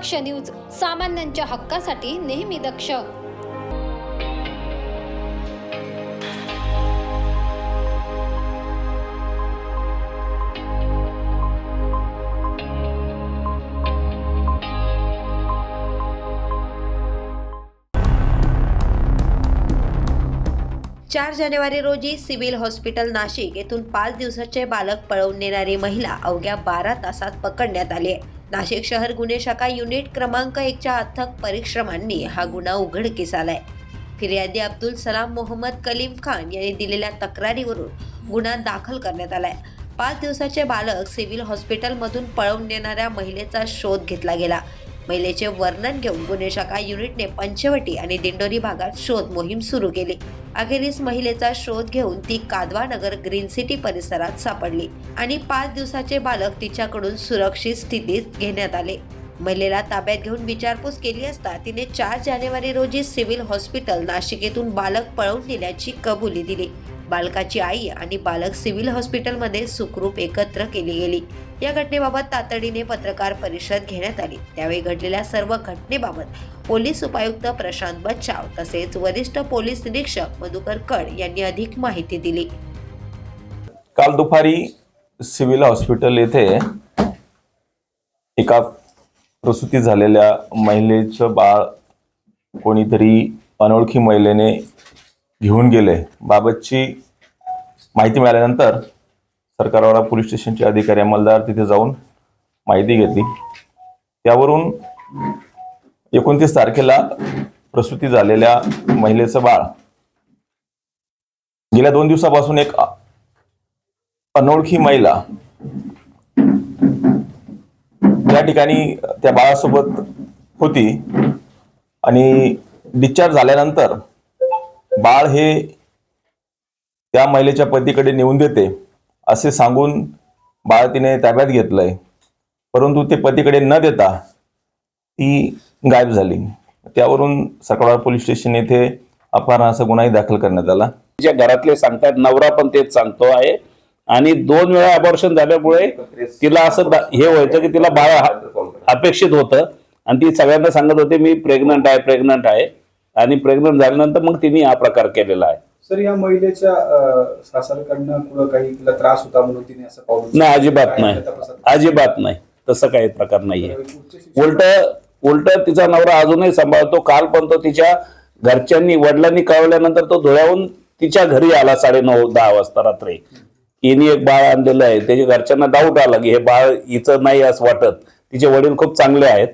दक्ष news सामान्यांच्या हक्कासाठी नेहमी दक्ष. चार जानेवारी रोजी सिव्हिल हॉस्पिटल नाशिक येथून पाच दिवसाचे बालक पळवून नेणारी महिला अवघ्या बारा तासात पकडण्यात आली आहे. नाशिक शहर गुन्हे शाखा युनिट क्रमांक एकच्या अथक परिश्रमांनी हा गुन्हा उघडकीस आलाय फिर्यादी अब्दुल सलाम मोहम्मद कलीम खान यांनी दिलेल्या तक्रारीवरून गुन्हा दाखल करण्यात आलाय. पाच दिवसाचे बालक सिव्हिल हॉस्पिटलमधून पळवून नेणाऱ्या महिलेचा शोध घेतला गेला. महिलेचे वर्णन घेऊन गुन्हे शाखा युनिटने पंचवटी आणि दिंडोरी भागात शोध मोहीम सुरू केली. अखेरीस महिलेचा शोध घेऊन ती कादवा नगर ग्रीन सिटी परिसरात सापडली आणि पाच दिवसाचे बालक तिच्याकडून सुरक्षित स्थितीत घेण्यात आले. महिलेला ताब्यात घेऊन विचारपूस केली असता तिने चार जानेवारी रोजी सिव्हिल हॉस्पिटल नाशिक येथून बालक पळवून नेल्याची कबुली दिली. बालकाची आई आणि बालक सिव्हिल हॉस्पिटलमध्ये सुखरूप एकत्र केली गेली. या घटनेबाबत तातडीने पत्रकार परिषद घेण्यात आली. त्यावेळी घडलेल्या सर्व घटनेबाबत पोलीस उपायुक्त प्रशांत बच्चाव तसेच वरिष्ठ पोलीस निरीक्षक मधुकर कड यांनी अधिक माहिती दिली. काल दुपारी सिव्हिल हॉस्पिटल येथे एका प्रसूती झालेल्या महिलेचं बाळ कोणीतरी अनोळखी महिलेने घेऊन गेले. बाबतची माहिती मिळाल्यानंतर सरकारवाडा पोलीस स्टेशनचे अधिकारी अंमलदार तिथे जाऊन माहिती घेतली. त्यावरून एकोणतीस तारखेला प्रसूती झालेल्या महिलेचं बाळ गेल्या दोन दिवसापासून एक अनोळखी महिला त्या ठिकाणी त्या बाळासोबत होती आणि डिस्चार्ज झाल्यानंतर बाळ हे त्या महिलेच्या पतीकडे नेऊन देते असे सांगून बाळ तिने ताब्यात घेतलंय. परंतु ते पतीकडे न देता ती गायब झाली. त्यावरून सकाळ पोलीस स्टेशन येथे अपहरणाचा गुन्हाही दाखल करण्यात आला. ज्या घरातले सांगतात नवरा पण तेच सांगतो आहे. आणि दोन वेळा अबॉर्शन झाल्यामुळे तिला असं हे व्हायचं की तिला बाळ अपेक्षित होतं. आणि ती सगळ्यांना सांगत होते मी प्रेग्नंट आहे प्रेग्नंट आहे. आणि प्रेग्नंट झाल्यानंतर मग तिने हा प्रकार केलेला आहे. सर या महिलेच्या सासरकडनं कुठं काही तिला त्रास होता म्हणून तिने असं पाऊल? नाही अजिबात नाही? अजिबात नाही. तसं काही प्रकार नाहीये उलट उलट तिचा नवरा अजूनही सांभाळतो. काल पण तो तिच्या घरच्यांनी वडिलांनी कळवल्यानंतर तो धुळ्याहून तिच्या घरी आला साडे नऊ दहा वाजता रात्री. हिने एक बाळ आणलेलं आहे. त्याच्या घरच्यांना डाऊट आला की हे बाळ हिचं नाही असं वाटत. तिचे वडील खूप चांगले आहेत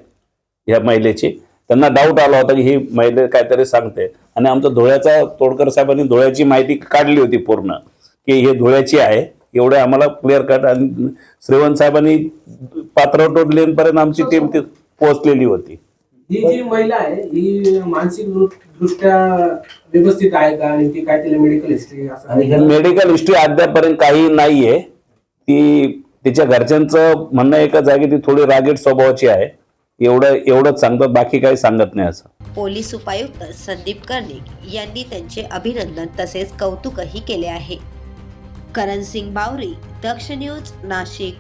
ह्या महिलेचे. त्यांना डाऊट आला होता की ही महिला काहीतरी सांगते. आणि आमचा धुळ्याचा तोडकर साहेबांनी धुळ्याची माहिती काढली होती पूर्ण की हे धुळ्याची आहे एवढे आम्हाला क्लिअर कट आणि श्रीवंत साहेबांनी पात्रवटोट लेनपर्यंत आमची टीम ती पोहोचलेली होती. ही जी महिला आहे ही मानसिक दृष्ट्या व्यवस्थित आहे का? आणि ती काय तिला मेडिकल हिस्ट्री आणि मेडिकल हिस्ट्री अद्यापर्यंत काही नाहीये. ती तिच्या घरच्यांचं म्हणणं एकच आहे की ती थोडी रागीट स्वभावाची आहे. एवढं एवढं सांगतात बाकी काही सांगत नाही असं. पोलीस उपायुक्त संदीप कर्णिक यांनी त्यांचे अभिनंदन तसेच कौतुकही केले आहे. करण सिंग बावरी दक्ष न्यूज नाशिक.